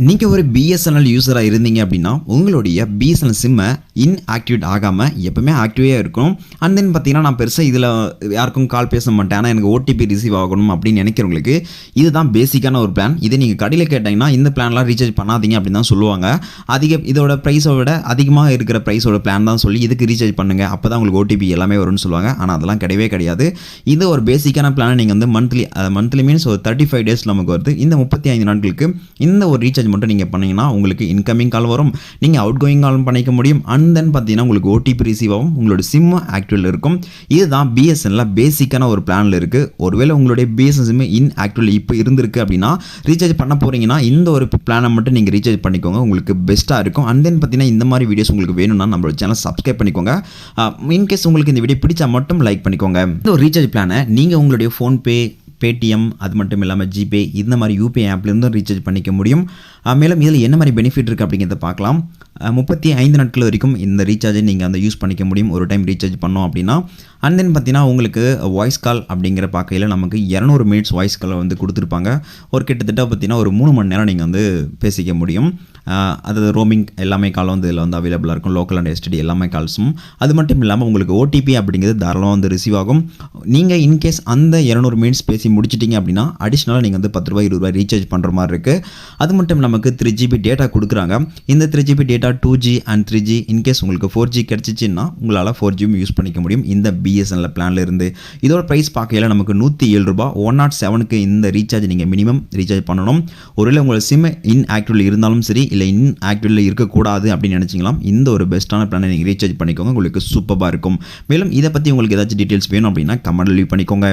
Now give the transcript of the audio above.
நீங்கள் ஒரு பிஎஸ்என்எல் யூஸராக இருந்தீங்க அப்படின்னா உங்களுடைய பிஎஸ்என்எல் சிம்மை இன்ஆக்டிவேட் ஆகாமல் எப்பவுமே ஆக்டிவே இருக்கும் அண்ட் தென் பார்த்தீங்கன்னா நான் பெருசாக இதில் யாருக்கும் கால் பேச மாட்டேன். ஆனால் எனக்கு ஓடிபி ரிசீவ் ஆகணும் அப்படின்னு நினைக்கிறவங்களுக்கு இதுதான் பேசிக்கான ஒரு பிளான் இதை நீங்கள் கடையில் கேட்டிங்கன்னா இந்த பிளான்லாம் ரீசார்ஜ் பண்ணாதீங்க அப்படின்னு தான் சொல்லுவாங்க. அதிக இதோட ப்ரைஸை விட அதிகமாக இருக்கிற ப்ரைஸோட பிளான் தான் சொல்லி இதுக்கு ரீசார்ஜ் பண்ணுங்கள் அப்போ தான் உங்களுக்கு ஓடிபி எல்லாமே வரும்னு சொல்லுவாங்க. ஆனால் அதெல்லாம் கிடையவே கிடையாது. இது ஒரு பேசிக்கான பிளானை நீங்கள் வந்து மந்த்லி மந்த்லி மீன்ஸ் ஒரு தேர்ட்டி ஃபைவ் டேஸ் நமக்கு வருது. இந்த முப்பத்தி ஐந்து நாட்களுக்கு இந்த ஒரு ரீசார்ஜ் மட்டும் நீங்கள் பண்ணீங்கன்னா உங்களுக்கு இன்கமிங் கால் வரும். நீங்கள் அவுட் கோயிங் கால் பண்ணிக்க முடியும். அண்ட் தென் பார்த்தீங்கன்னா உங்களுக்கு ஓடிபி ரிசீவ் ஆகும். உங்களோட சிம்மு ஆக்டிவில் இருக்கும். இதுதான் பிஎஸ்என்ல பேசிக்கான ஒரு பிளானில் இருக்குது ஒருவேளை உங்களுடைய பிஎஸ்என் சிம்மு இன் ஆக்டிவில் இப்போ இருந்திருக்கு அப்படின்னா ரீசார்ஜ் பண்ண போகிறீங்கன்னா இந்த ஒரு பிளானை மட்டும் நீங்கள் ரீசார்ஜ் பண்ணிக்கோங்க. உங்களுக்கு பெஸ்ட்டாக இருக்கும். அண்ட் தென் பார்த்தீங்கன்னா இந்த மாதிரி வீடியோஸ் உங்களுக்கு வேணும்னா நம்மளோட சேனல் சப்ஸ்கிரைப் பண்ணிக்கோங்க. இன்கேஸ் உங்களுக்கு இந்த வீடியோ பிடிச்சா மட்டும் லைக் பண்ணிக்கோங்க. இந்த ஒரு ரீசார்ஜ் பிளானை நீங்கள் உங்களுடைய ஃபோன்பே பேடிஎம் அது மட்டும் இல்லாமல் ஜிபே இந்த மாதிரி யூபிஐ ஆப்லேருந்தும் ரீசார்ஜ் பண்ணிக்க முடியும். மேலும் இதில் என்ன மாதிரி பெனிஃபிட் இருக்குது அப்படிங்கிறத பார்க்கலாம். முப்பத்தி ஐந்து நாட்கள் வரைக்கும் இந்த ரீசார்ஜை நீங்கள் அந்த யூஸ் பண்ணிக்க முடியும். ஒரு டைம் ரீசார்ஜ் பண்ணோம் அப்படின்னா அண்ட் தென் பார்த்தீங்கன்னா உங்களுக்கு வாய்ஸ் கால் அப்படிங்கிற பார்க்கையில் நமக்கு இரநூறு மினிட்ஸ் வாய்ஸ் காலை வந்து கொடுத்துருப்பாங்க. ஒரு கிட்டத்தட்ட பார்த்தீங்கன்னா ஒரு மூணு மணி நேரம் நீங்கள் வந்து பேசிக்க முடியும். அது ரோமிங் எல்லாமே காலம் வந்து இதில் வந்து அவைலபிளாக இருக்கும். லோக்கல் அண்ட் எஸ்டிடி எல்லாமே கால்ஸும் அது மட்டும் இல்லாமல் உங்களுக்கு ஓடிபி அப்படிங்கிறது தாராளமாக வந்து ரிசீவ் ஆகும். நீங்கள் இன்கேஸ் அந்த இரநூறு மினிட்ஸ் பேசி முடிச்சிட்டிங்க அப்படின்னா அடிஷ்னலாக நீங்கள் வந்து பத்து ரூபாய் இருபது ரூபாய் ரீசார்ஜ் பண்ணுற மாதிரி இருக்குது அது மட்டும் நமக்கு த்ரீ ஜிபி டேட்டா கொடுக்குறாங்க. இந்த three GB data two G and three G in case உங்களுக்கு ஃபோர் ஜி கிடச்சிச்சின்னா உங்களால் ஃபோர் ஜியும் யூஸ் பண்ணிக்க முடியும். இந்த பிஎஸ்என்எல் பிளானில் இருந்து. இதோட ப்ரைஸ் பார்க்கையில நமக்கு நூற்றி ஏழு ரூபாய் ஒன் நாட் செவனுக்கு இந்த ரீசார்ஜ் நீங்கள் மினிமம் ரீசார்ஜ் பண்ணணும். ஒருவேளை உங்களோட சிம் இன் ஆக்டிவில் இருந்தாலும் சரி இல்லை இன் ஆக்டிவில் இருக்கக்கூடாது அப்படின்னு நினச்சிங்களாம் இந்த ஒரு பெஸ்ட்டான பிளானை நீங்கள் ரீசார்ஜ் பண்ணிக்கோங்க. உங்களுக்கு சூப்பராக இருக்கும். மேலும் இதை பற்றி உங்களுக்கு ஏதாச்சும் டீட்டெயில்ஸ் வேணும் அப்படின்னா கமெண்ட் லீவ் பண்ணிக்கோங்க.